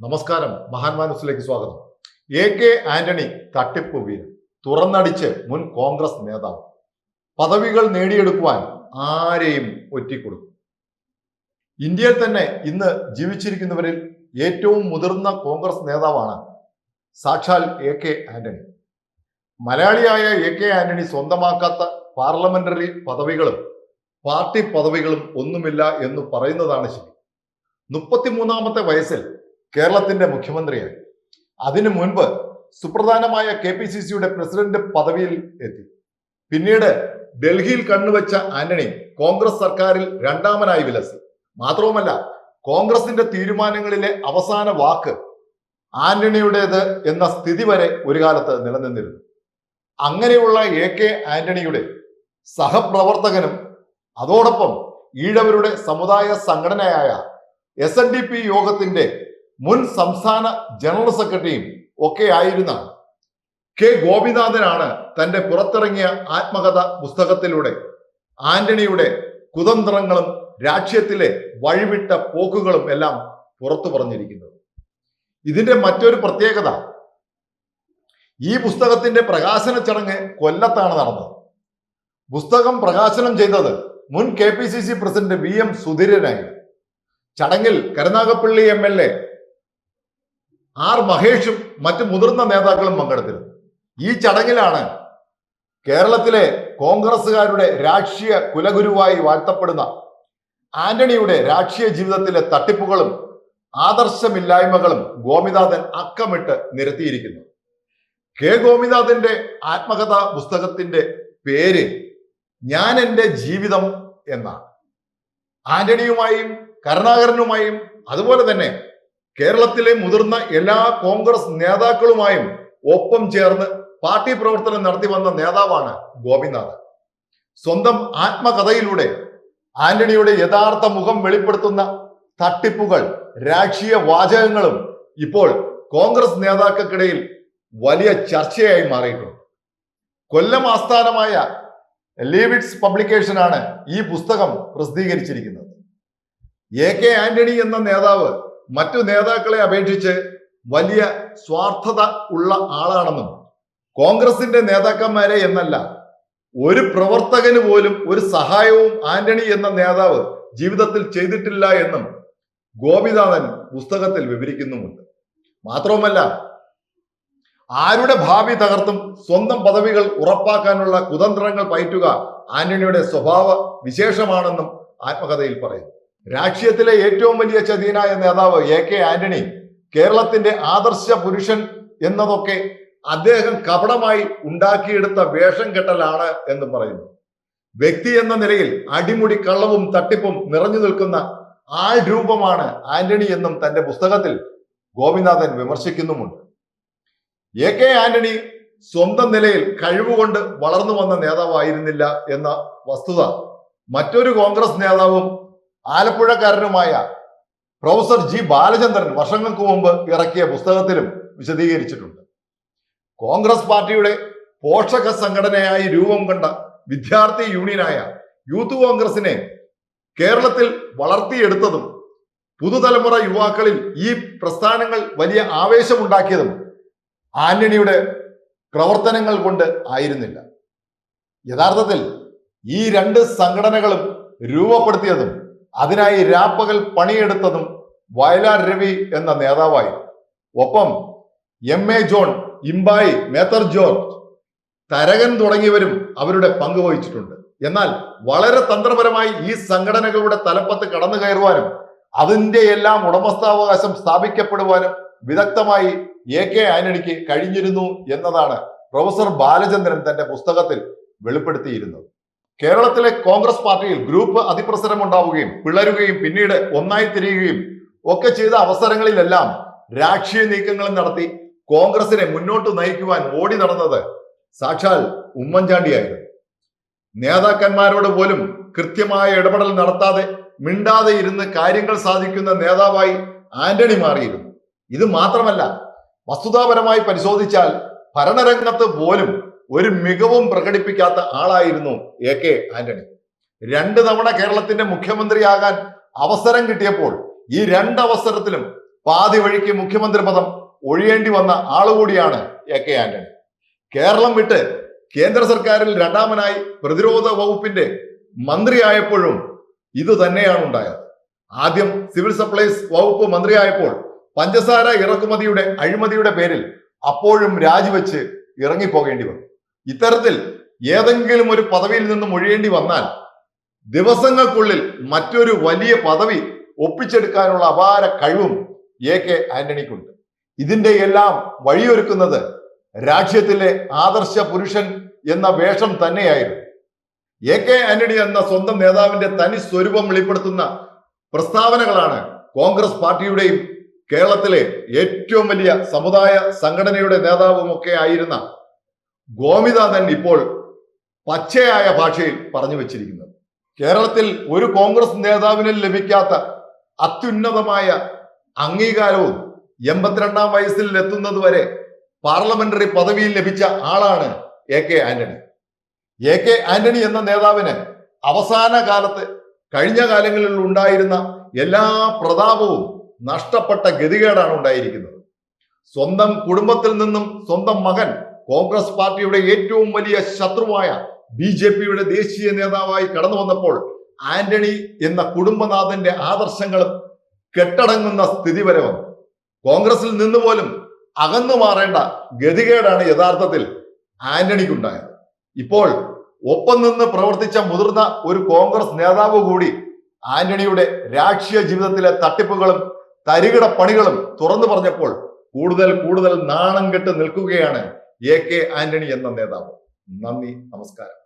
നമസ്കാരം. മഹാന്മാനുസിലേക്ക് സ്വാഗതം. A K Antony തട്ടിപ്പ് വീര തുറന്നടിച്ച് മുൻ കോൺഗ്രസ് നേതാവ്. പദവികൾ നേടിയെടുക്കുവാൻ ആരെയും ഒറ്റിക്കൊടുക്കും. ഇന്ത്യയിൽ തന്നെ ഇന്ന് ജീവിച്ചിരിക്കുന്നവരിൽ ഏറ്റവും മുതിർന്ന കോൺഗ്രസ് നേതാവാണ് സാക്ഷാൽ എ കെ ആന്റണി. മലയാളിയായ എ കെ ആന്റണി സ്വന്തമാക്കാത്ത പാർലമെന്ററി പദവികളും പാർട്ടി പദവികളും ഒന്നുമില്ല എന്ന് പറയുന്നതാണ് ശരി. മുപ്പത്തിമൂന്നാമത്തെ വയസ്സിൽ കേരളത്തിന്റെ മുഖ്യമന്ത്രിയായി അതിനു മുൻപ് സുപ്രധാനമായ കെ പി സി സിയുടെ പ്രസിഡന്റ് പദവിയിൽ എത്തി. പിന്നീട് ഡൽഹിയിൽ കണ്ണുവെച്ച ആന്റണി കോൺഗ്രസ് സർക്കാരിൽ രണ്ടാമനായി വിലസി. മാത്രവുമല്ല കോൺഗ്രസിന്റെ തീരുമാനങ്ങളിലെ അവസാന വാക്ക് ആന്റണിയുടേത് എന്ന സ്ഥിതി വരെ ഒരു കാലത്ത് നിലനിന്നിരുന്നു. അങ്ങനെയുള്ള എ കെ ആന്റണിയുടെ സഹപ്രവർത്തകനും അതോടൊപ്പം ഈഴവരുടെ സമുദായ സംഘടനയായ എസ് എൻ ഡി പി യോഗത്തിന്റെ മുൻ സംസ്ഥാന ജനറൽ സെക്രട്ടറിയും ഒക്കെ ആയിരുന്ന കെ ഗോപിനാഥനാണ് തന്റെ പുറത്തിറങ്ങിയ ആത്മകഥ പുസ്തകത്തിലൂടെ ആന്റണിയുടെ കുതന്ത്രങ്ങളും രാഷ്ട്രീയത്തിലെ വഴിവിട്ട പോക്കുകളും എല്ലാം പുറത്തു പറഞ്ഞിരിക്കുന്നത്. ഇതിന്റെ മറ്റൊരു പ്രത്യേകത ഈ പുസ്തകത്തിന്റെ പ്രകാശന ചടങ്ങ് കൊല്ലത്താണ് നടന്നത്. പുസ്തകം പ്രകാശനം ചെയ്തത് മുൻ K P C C president V M സുധീരനായിരുന്നു. ചടങ്ങിൽ Karunagappally M L A R മഹേഷും മറ്റു മുതിർന്ന നേതാക്കളും പങ്കെടുത്തിരുന്നു. ഈ ചടങ്ങിലാണ് കേരളത്തിലെ കോൺഗ്രസുകാരുടെ രാഷ്ട്രീയ കുലഗുരുവായി വാഴ്ത്തപ്പെടുന്ന ആന്റണിയുടെ രാഷ്ട്രീയ ജീവിതത്തിലെ തട്ടിപ്പുകളും ആദർശമില്ലായ്മകളും ഗോമിനാഥൻ അക്കമിട്ട് നിരത്തിയിരിക്കുന്നു. കെ ഗോമിനാഥന്റെ ആത്മകഥാ പുസ്തകത്തിന്റെ പേര് ഞാൻ എന്റെ ജീവിതം എന്നാണ്. ആന്റണിയുമായും കരുണാകരനുമായും അതുപോലെ തന്നെ കേരളത്തിലെ മുതിർന്ന എല്ലാ കോൺഗ്രസ് നേതാക്കളുമായും ഒപ്പം ചേർന്ന് പാർട്ടി പ്രവർത്തനം നടത്തി വന്ന നേതാവാണ് ഗോപിനാഥ് സ്വന്തം ആത്മകഥയിലൂടെ ആന്റണിയുടെ യഥാർത്ഥ മുഖം വെളിപ്പെടുത്തുന്ന തട്ടിപ്പുകൾ രാഷ്ട്രീയ വാചകങ്ങളും ഇപ്പോൾ കോൺഗ്രസ് നേതാക്കൾക്കിടയിൽ വലിയ ചർച്ചയായി മാറിയിട്ടുണ്ട്. കൊല്ലം ആസ്ഥാനമായ ലീവിഡ്സ് പബ്ലിക്കേഷനാണ് ഈ പുസ്തകം പ്രസിദ്ധീകരിച്ചിരിക്കുന്നത്. എ കെ ആന്റണി എന്ന നേതാവ് മറ്റു നേതാക്കളെ അപേക്ഷിച്ച് വലിയ സ്വാർത്ഥത ഉള്ള ആളാണെന്നും കോൺഗ്രസിന്റെ നേതാക്കന്മാരെ എന്നല്ല ഒരു പ്രവർത്തകന് പോലും ഒരു സഹായവും ആന്റണി എന്ന നേതാവ് ജീവിതത്തിൽ ചെയ്തിട്ടില്ല എന്നും ഗോപിനാഥൻ പുസ്തകത്തിൽ വിവരിക്കുന്നുമുണ്ട്. മാത്രവുമല്ല ആരുടെ ഭാവി തകർത്തും സ്വന്തം പദവികൾ ഉറപ്പാക്കാനുള്ള കുതന്ത്രങ്ങൾ പയറ്റുക ആന്റണിയുടെ സ്വഭാവ വിശേഷമാണെന്നും ആത്മകഥയിൽ പറയുന്നു. രാഷ്ട്രീയത്തിലെ ഏറ്റവും വലിയ ചതീനായ നേതാവ് എ കെ ആന്റണി കേരളത്തിന്റെ ആദർശ പുരുഷൻ എന്നതൊക്കെ അദ്ദേഹം കപടമായി ഉണ്ടാക്കിയെടുത്ത വേഷം കെട്ടലാണ് എന്ന് പറയുന്നു. വ്യക്തി എന്ന നിലയിൽ അടിമുടി കള്ളവും തട്ടിപ്പും നിറഞ്ഞു നിൽക്കുന്ന ആൾ രൂപമാണ് ആന്റണി എന്നും തന്റെ പുസ്തകത്തിൽ ഗോപിനാഥൻ വിമർശിക്കുന്നുമുണ്ട്. എ കെ ആന്റണി സ്വന്തം നിലയിൽ കഴിവുകൊണ്ട് വളർന്നു വന്ന നേതാവായിരുന്നില്ല എന്ന വസ്തുത മറ്റൊരു കോൺഗ്രസ് നേതാവും ആലപ്പുഴക്കാരനുമായ പ്രൊഫസർ ജി ബാലചന്ദ്രൻ വർഷങ്ങൾക്ക് മുമ്പ് ഇറക്കിയ പുസ്തകത്തിലും വിശദീകരിച്ചിട്ടുണ്ട്. കോൺഗ്രസ് പാർട്ടിയുടെ പോഷക സംഘടനയായി രൂപം കണ്ട വിദ്യാർത്ഥി യൂണിയനായ യൂത്ത് കോൺഗ്രസിനെ കേരളത്തിൽ വളർത്തിയെടുത്തതും പുതുതലമുറ യുവാക്കളിൽ ഈ പ്രസ്ഥാനങ്ങൾ വലിയ ആവേശമുണ്ടാക്കിയതും ആന്റണിയുടെ പ്രവർത്തനങ്ങൾ കൊണ്ട് ആയിരുന്നില്ല. യഥാർത്ഥത്തിൽ ഈ രണ്ട് സംഘടനകളും രൂപപ്പെടുത്തിയതും അതിനായി രാപ്പകൽ പണിയെടുത്തതും വയലാർ രവി എന്ന നേതാവായി. ഒപ്പം എം എ ജോൺ ഇംബായി മേത്തർ ജോർജ് തരകൻ തുടങ്ങിയവരും അവരുടെ പങ്ക് വഹിച്ചിട്ടുണ്ട്. എന്നാൽ വളരെ തന്ത്രപരമായി ഈ സംഘടനകളുടെ തലപ്പത്ത് കടന്നു കയറുവാനും അതിന്റെ എല്ലാം ഉടമസ്ഥാവകാശം സ്ഥാപിക്കപ്പെടുവാനും വിദഗ്ധമായി എ കെ ആന്റണിക്ക് കഴിഞ്ഞിരുന്നു എന്നതാണ് പ്രൊഫസർ ബാലചന്ദ്രൻ തന്റെ പുസ്തകത്തിൽ വെളിപ്പെടുത്തിയിരുന്നത്. കേരളത്തിലെ കോൺഗ്രസ് പാർട്ടിയിൽ ഗ്രൂപ്പ് അതിപ്രസരം ഉണ്ടാവുകയും പിളരുകയും പിന്നീട് ഒന്നായി തിരിയുകയും ഒക്കെ ചെയ്ത അവസരങ്ങളിലെല്ലാം രാഷ്ട്രീയ നീക്കങ്ങളും നടത്തി കോൺഗ്രസിനെ മുന്നോട്ട് നയിക്കുവാൻ ഓടി നടന്നത് സാക്ഷാൽ ഉമ്മൻചാണ്ടിയായിരുന്നു. നേതാക്കന്മാരോട് പോലും കൃത്യമായ ഇടപെടൽ നടത്താതെ മിണ്ടാതെ ഇരുന്ന് കാര്യങ്ങൾ സാധിക്കുന്ന നേതാവായി ആന്റണി മാറിയിരുന്നു. ഇത് മാത്രമല്ല വസ്തുതാപരമായി പരിശോധിച്ചാൽ ഭരണരംഗത്ത് പോലും ഒരു മികവും പ്രകടിപ്പിക്കാത്ത ആളായിരുന്നു എ കെ ആന്റണി. രണ്ട് തവണ കേരളത്തിന്റെ മുഖ്യമന്ത്രിയാകാൻ അവസരം കിട്ടിയപ്പോൾ ഈ രണ്ടവസരത്തിലും പാതി വഴിക്ക് മുഖ്യമന്ത്രി പദം ഒഴിയേണ്ടി വന്ന ആളുകൂടിയാണ് എ കെ ആന്റണി. കേരളം വിട്ട് കേന്ദ്ര സർക്കാരിൽ രണ്ടാമനായി പ്രതിരോധ വകുപ്പിന്റെ മന്ത്രിയായപ്പോഴും ഇത് തന്നെയാണ് ഉണ്ടായത്. ആദ്യം സിവിൽ സപ്ലൈസ് വകുപ്പ് മന്ത്രിയായപ്പോൾ പഞ്ചസാര ഇറക്കുമതിയുടെ അഴിമതിയുടെ പേരിൽ അപ്പോഴും രാജിവെച്ച് ഇറങ്ങിപ്പോകേണ്ടി വന്നു. ഇത്തരത്തിൽ ഏതെങ്കിലും ഒരു പദവിയിൽ നിന്നും ഒഴിയേണ്ടി വന്നാൽ ദിവസങ്ങൾക്കുള്ളിൽ മറ്റൊരു വലിയ പദവി ഒപ്പിച്ചെടുക്കാനുള്ള അപാര കഴിവും എ കെ ആന്റണിക്കുണ്ട്. ഇതിന്റെ എല്ലാം വഴിയൊരുക്കുന്നത് രാജ്യത്തിലെ ആദർശ പുരുഷൻ എന്ന വേഷം തന്നെയായിരുന്നു. എ കെ ആന്റണി എന്ന സ്വന്തം നേതാവിന്റെ തനി സ്വരൂപം വെളിപ്പെടുത്തുന്ന പ്രസ്താവനകളാണ് കോൺഗ്രസ് പാർട്ടിയുടെയും കേരളത്തിലെ ഏറ്റവും വലിയ സമുദായ സംഘടനയുടെ നേതാവുമൊക്കെ ആയിരുന്ന ഗോമിനാഥൻ ഇപ്പോൾ പച്ചയായ ഭാഷയിൽ പറഞ്ഞു വച്ചിരിക്കുന്നത്. കേരളത്തിൽ ഒരു കോൺഗ്രസ് നേതാവിനും ലഭിക്കാത്ത അത്യുന്നതമായ അംഗീകാരവും എൺപത്തിരണ്ടാം വയസ്സിൽ എത്തുന്നത് വരെ പാർലമെന്ററി പദവിയിൽ ലഭിച്ച ആളാണ് A K Antony. A K Antony എന്ന നേതാവിന് അവസാന കാലത്ത് കഴിഞ്ഞ കാലങ്ങളിൽ ഉണ്ടായിരുന്ന എല്ലാ പ്രതാപവും നഷ്ടപ്പെട്ട ഗതികേടാണ് ഉണ്ടായിരിക്കുന്നത്. സ്വന്തം കുടുംബത്തിൽ നിന്നും സ്വന്തം മകൻ കോൺഗ്രസ് പാർട്ടിയുടെ ഏറ്റവും വലിയ ശത്രുവായ ബി ജെ പിയുടെ ദേശീയ നേതാവായി കടന്നു വന്നപ്പോൾ ആന്റണി എന്ന കുടുംബനാഥന്റെ ആദർശങ്ങളും കെട്ടടങ്ങുന്ന സ്ഥിതി വരെ വന്നു. കോൺഗ്രസിൽ നിന്ന് പോലും അകന്നു മാറേണ്ട ഗതികേടാണ് യഥാർത്ഥത്തിൽ ആന്റണിക്കുണ്ടായത്. ഇപ്പോൾ ഒപ്പം നിന്ന് പ്രവർത്തിച്ച മുതിർന്ന ഒരു കോൺഗ്രസ് നേതാവ് കൂടി ആന്റണിയുടെ രാഷ്ട്രീയ ജീവിതത്തിലെ തട്ടിപ്പുകളും തരികിട പണികളും തുറന്നു പറഞ്ഞപ്പോൾ കൂടുതൽ കൂടുതൽ നാണം കെട്ട് നിൽക്കുകയാണ് എ കെ ആന്റണി എന്ന നേതാവ്. നന്ദി നമസ്കാരം.